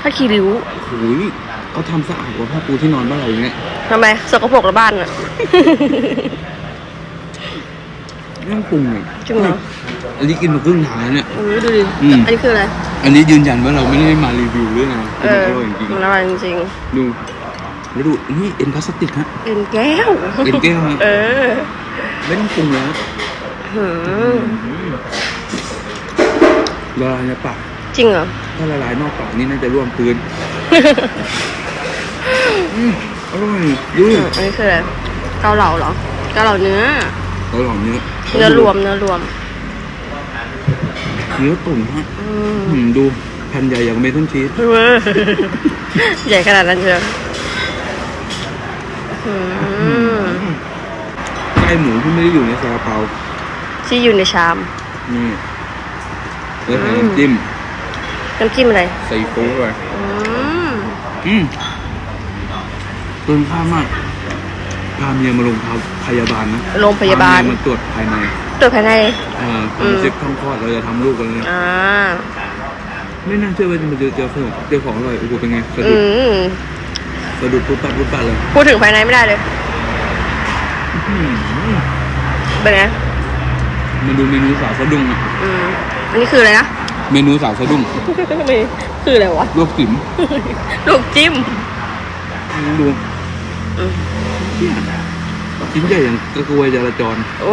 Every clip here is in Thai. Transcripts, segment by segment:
ผ้าคีริ้วโอ้ยเขาทำสะอาดกว่าผ้าปูที่นอนบ้านเราอย่างเงี้ยทำไมสกปรกละบ้านอะไม่ต้องปรุงเลยจริงเหรอ อันนี้กินมาครึ่งทางแล้วเนี่ยโอ้ยดูดิ อืม อันนี้คืออะไร อันนี้ยืนยันว่าเราไม่ได้มารีวิวเรื่องอะไรเอมันออร่อยจริงมันอร่อยจริงๆดูแล้วดูนี่เอ็นพลาสติกฮะ ๆเป็นแก้วเป็นแก้วฮะเออไม่ต้องปรุงแล้วหืมละลายในปาก จริงเหรอ ถ้าละลายนอกปากนี่น่าจะร่วงพื้นอืมอร่อยดูอืมอันนี้คืออะไรเกาเหลาเหรอ เกาเหลาเนื้ออร่อยเนื้อ เนื้อรวมเนื้อรวม เนื้อตุ๋นฮะอืมอืมดูแผ่นใหญ่อย่างเมทัลชีสเวอร์ใหญ่ขนาดนั้นเชียวอืมไก่หมูที่ไม่ได้อยู่ในซาลาเปาที่อยู่ในชาม นี่แล้วใส่อืมน้ำจิ้ม น้ำจิ้มอะไรใส่ฟูไปอืมอืมเกินค่ามากพาเมียมาลงพยาบาลนะโรงพยาบาลพเมียมาตรวจภายในตรวจภายใน เอ่ออืมมาเช็คท้องคลอดเราจะทำลูกกันเลยอ่าไม่น่าเชื่อว่าจะมาเจอเจอของเจอของอร่อยโอ้โหเป็นไงสะอืดุดมสะดุดปุ๊บปั๊บปุ๊บปั๊บเลยพูดถึงภายในไม่ได้เลย อืมเป็นไงมาดูเมนูสาวสะดุ้งอะอืมอันนี้คืออะไรนะ เมนูสาวสะดุ้งคืออะไรวะลวกจิ๋มลูกจิ้มดูอืมเนี่ยชิ้นใหญ่อย่างกระกวยจราจรโอ้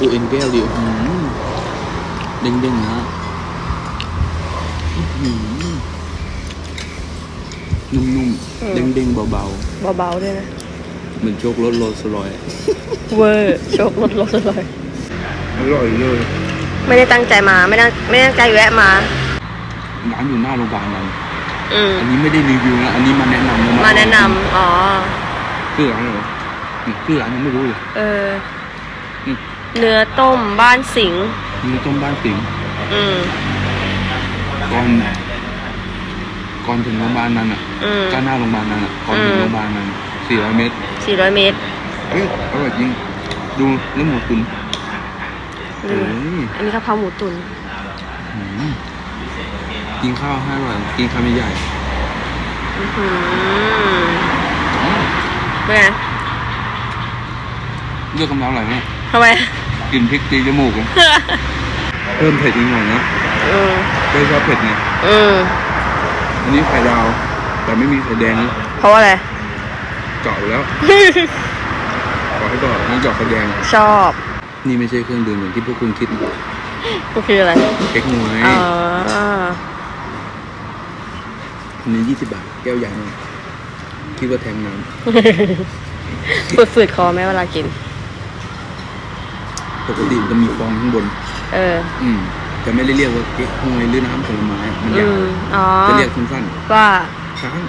ดูเอ็นแก้วดิอื้อหือเด้งๆนะอื้อหือนุ่มๆ เด้งๆ เบาเบาๆด้วยนะๆเหมือนโชครถโรลส์รอยซ์เวอร์ โชครถรถเลย อร่อยเลยไม่ได้ตั้งใจมาไม่ได้ไม่ได้ตั้งใจแวะมา ร้านอยู่หน้าโรงพยาบาลนั้นอืมอันนี้ไม่ได้รีวิวนะอันนี้มาแนะนำมาแนะนำอ๋อ ชื่อร้านอะไรวะนี่ชื่อร้านยังไม่รู้เลย เอออืมเนื้อต้มบ้านสิงห์นี่ต้มบ้านสิงห์อืม ก่อนก่อนถึงโรงพยาบาลนั้นอะอืมก้าหน้าโรงพยาบาลนั้นอะก่อนถึงอืมโรงพยาบาลนั้นสี่ร้อยเมตรสี่ร้อยเมตรเฮ้ยอร่อยจริง ดูเนื้อหมูตุ๋น อืเฮ้มยอันนี้กะเพราหมูตุ๋นอืมกินข้าวให้อร่อยกินคำใหญ่อื้อหือเป็นไงเลือกกำลังอร่อยมากทำไม กลินพริกตีจมูกเลยเพิ่มเผ็ดอีกหน่อยนะอืมไม่ชอบเผ็ดไงอืมอันนี้ไข่ดาว แต่ไม่มีไข่แดงนะเพราะว่าอะไร เจาะอยู่แล้ว ขอให้บอกนี่เจาะไข่แดงชอบ นี่ไม่ใช่เครื่องดื่มอย่างที่พวกคุณคิดนะก็คืออะไรเก๊กฮวยอ๋ออันนี้ยี่สิบบาทแก้วใหญ่หน่อยคิดว่าแทงน้ฝืดๆคอไหมเวลากินำปกติมันจะมีฟองข้างบน เออ อืมจะไม่ได้เรียกว่าเก๊กฮวยหรือน้ำผลไม้มันอืยาวมอ๋อจะเรียกสั้นว่าๆ ช้าง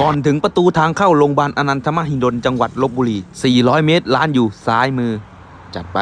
ก่อนถึงประตูทางเข้าโรงพยาบาลอนันทมหิดลจังหวัดลบบุรี 400 เมตรร้านอยู่ซ้ายมือ จัดไป